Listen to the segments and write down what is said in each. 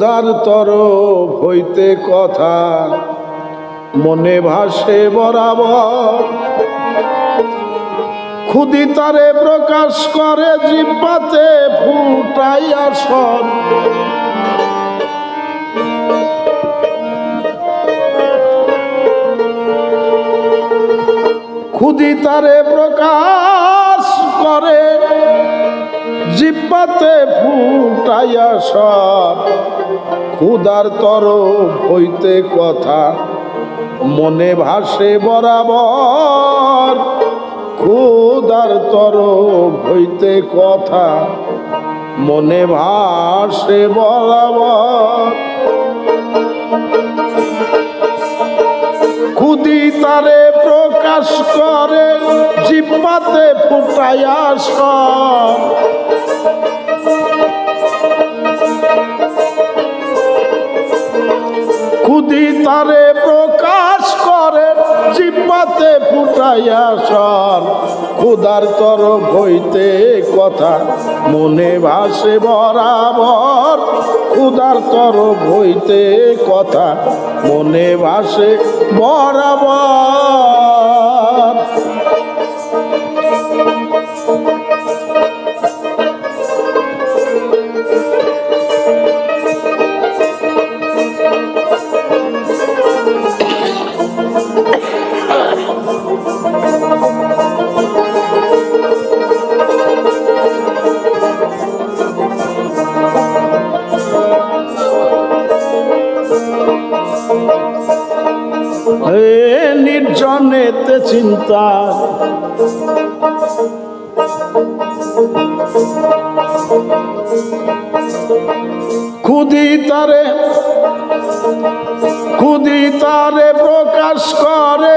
ক্ষুধার তরফ হইতে কথা, মনে ভাসে বরাবর। খুদি তারে প্রকাশ করে জিব্বাতে ফুটাইয়া সব খুদি তারে প্রকাশ করে জিব্বাতে ফুটাইয়া সব ক্ষুদার তরফ হইতে কথা, মনে ভাসে বরাবর। ক্ষুদার তরফ হইতে কথা, মনে ভাসে বরাবর। খুদি তারে প্রকাশ করে, জিব্বাতে ফুটাইয়া ফুটাইয়া সর। তরফ হইতে কথা মনে ভাসে বরাবর। খুদার তরফ হইতে কথা মনে ভাসে বরাবর। চিন্তা। খুদি তারে খুদি তারে প্রকাশ করে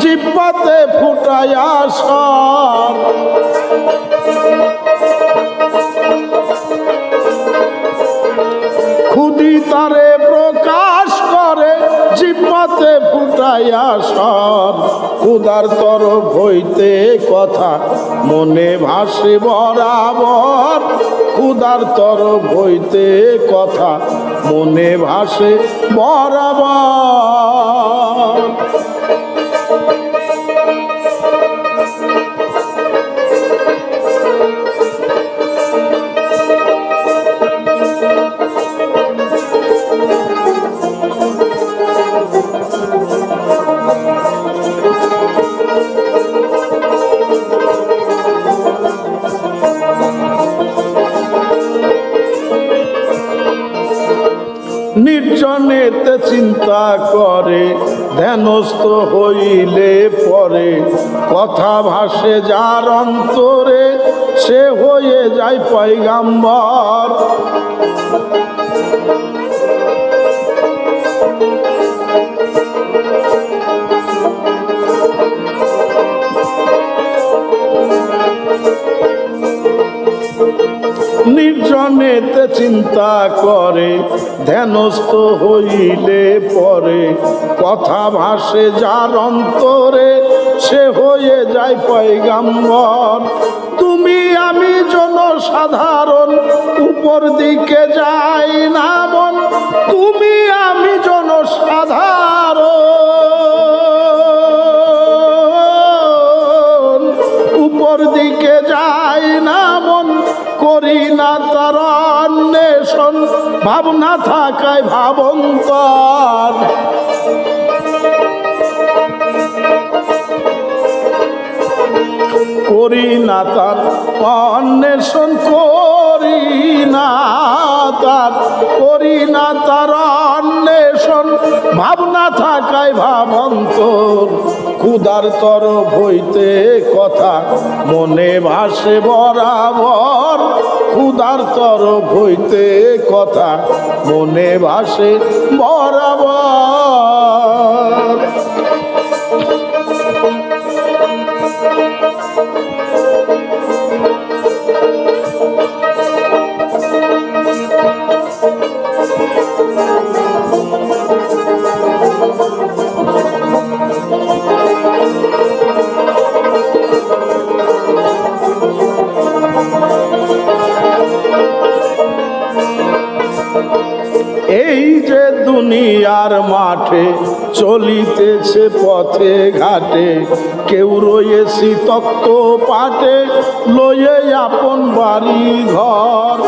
জিব্বাতে ফুটাইয়া সর। খুদি তারে ফুটাইয়া সব খুদার তরফ হইতে কথা মনে ভাসে বরাবর। উদার তরফ হইতে কথা মনে ভাসে বরাবর। চিন্তা করে, ধ্যানস্থ হইলে পরে। কথা ভাসে যার অন্তরে, সে হয়ে যায় পয়গাম্বর। নির্জনেতে চিন্তা করে ধ্যানস্থ হইলে পরে কথা ভাসে যার অন্তরে, সে হয়ে যায় পয়গাম্বর। তুমি আমি জনসাধারণ, উপর দিকে যাই না মন। তুমি আমি জন সাধারণ ভাবনা থাকায় ভাবন্তর করি না তার, অন্বেষণ করি না তার, করি না তার অন্বেষণ, ভাবনা থাকায় ভাবন্তর ক্ষুদার তরফ হইতে কথা মনে ভাসে বরাবর। ক্ষুদার তরফ হইতে কথা মনে ভাসে বরাবর মাঠে চলিতেছে পথে ঘাটে। কেউ রয়েছি তক্ত পাটে লয়ে আপন বাড়ি ঘর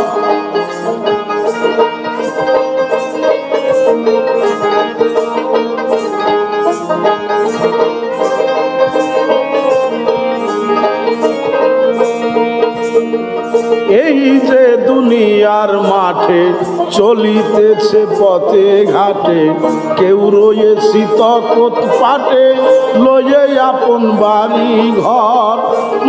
দুনিয়ার মাঠে চলিতেছে পথে ঘাটে। কেউ রয়েছি তকত পাটে, লয়ে আপন বাড়ি ঘর।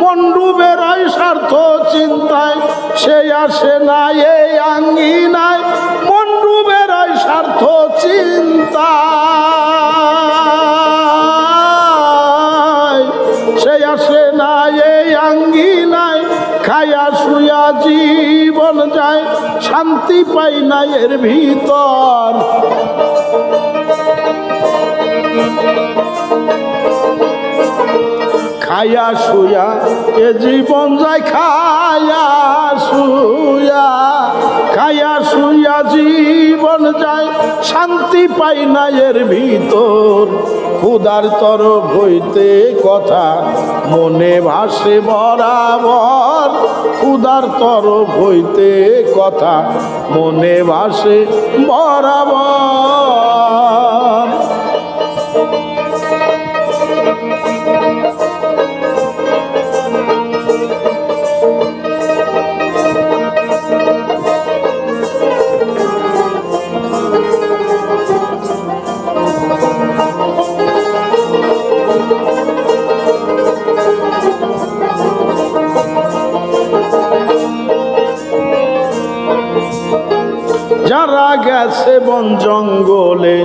মন্ডুবেরাই স্বার্থ চিন্তায়, সে আসে না এই আঙ্গিনায়। মন্ডুবেরাই স্বার্থ চিন্তা সে আসে না এই আঙ্গিনায়। খায়া শুয়া যায় শান্তি পাই না এর ভিতর। খায়া শুয়া, এ জীবন যায় খায়া শুয়া। খায়া শুয়া, জীবন যায়, শান্তি পাই না এর ভিতর। ক্ষুদার তরফ হইতে কথা মনে ভাসে বরাবর। ক্ষুদার তরফ হইতে কথা মনে ভাসে বরাবর। গেছে বন জঙ্গলে,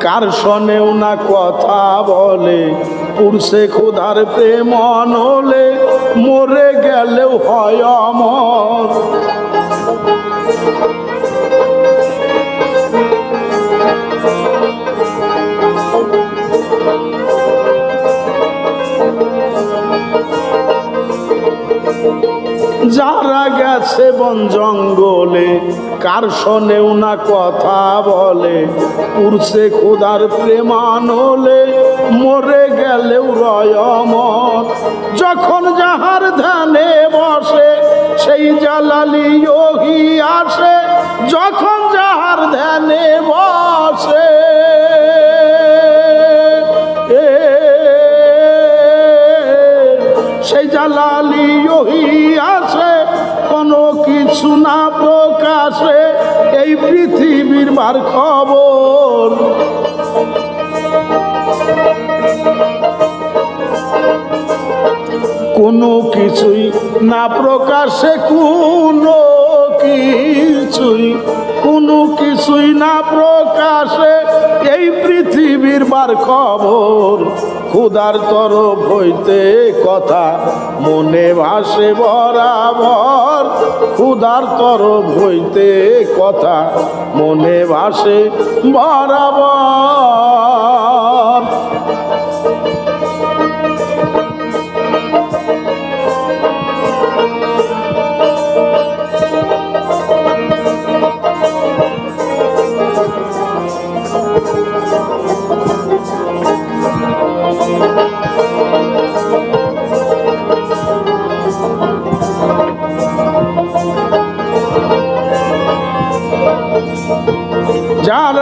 কার শোনেও না কথা বলে? পুরুষে ক্ষুধার প্রেম অনলে, মরে গেলেও হয় অমর। যারা গেছে বন জঙ্গলে কার শোনেও না কথা বলে? পুরুষে ক্ষুধার প্রেমানলে মরে গেলেও রয়মত। যখন যাহার ধ্যানে বসে, সেই জালালি যোগী আসে। যখন যাহার ধ্যানে বসে সেই জালালি ওহি আছে কোনো কিছু না প্রকাশে এই পৃথিবীর বার খবর। কোনো কিছুই না প্রকাশে, কোনো কিছুই কোনো কিছুই না প্রকাশে এই পৃথিবীর বার খবর। ক্ষুদার তরফ হইতে কথা মনে ভাসে বরাবর। খুদার তরফ হইতে কথা মনে ভাসে বরাবর।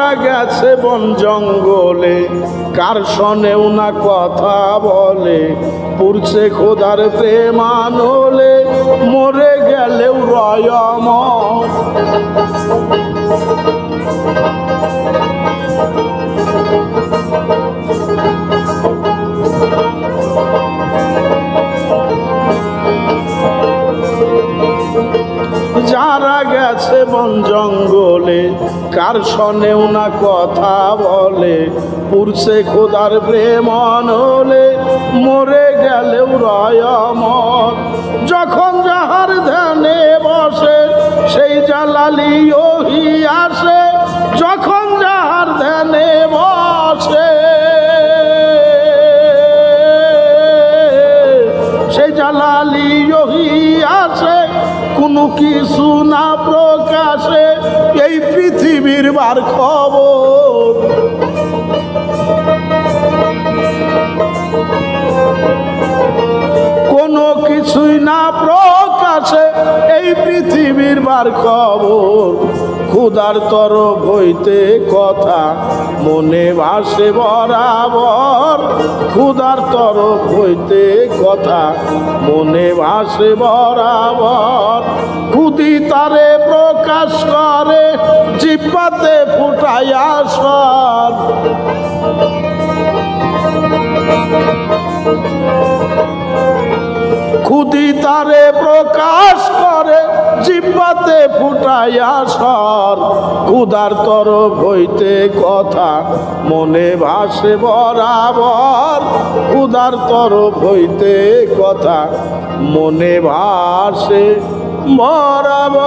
যারা গেছে বন জঙ্গলে, কার শোনেও না কথা বলে? পুরছে খোদার প্রেমানলে মরে গেলেও রয়ম যারা কার শোনেও না কথা বলে। পুরছে খোদার প্রেম অনলে মরে গেলেও রয়মর যখন যাহার ধ্যানে বসে, সেই জালালি ওহি আসে। যখন যাহার ধ্যানে বসে, সেই জালালি ওহি আসে। কোনো কিছু না প্রকাশে এই পৃথিবীর বার খবর। কোনো কিছুই না প্রকাশে এই পৃথিবীর বার খবর। ক্ষুদার তরফ হইতে কথা মনে ভাসে বরাবর। ক্ষুদার তরফ হইতে কথা মনে ভাসে বরাবর। খুদি তারে প্রকাশ করে, জিব্বাতে ফুটাইয়া সর। খুদি তারে প্রকাশ করে, জিব্বাতে ফুটাইয়া সর। খুদার তরফ হইতে কথা মনে ভাসে বরাবর। খুদার তরফ হইতে কথা মনে ভাসে বরাবর।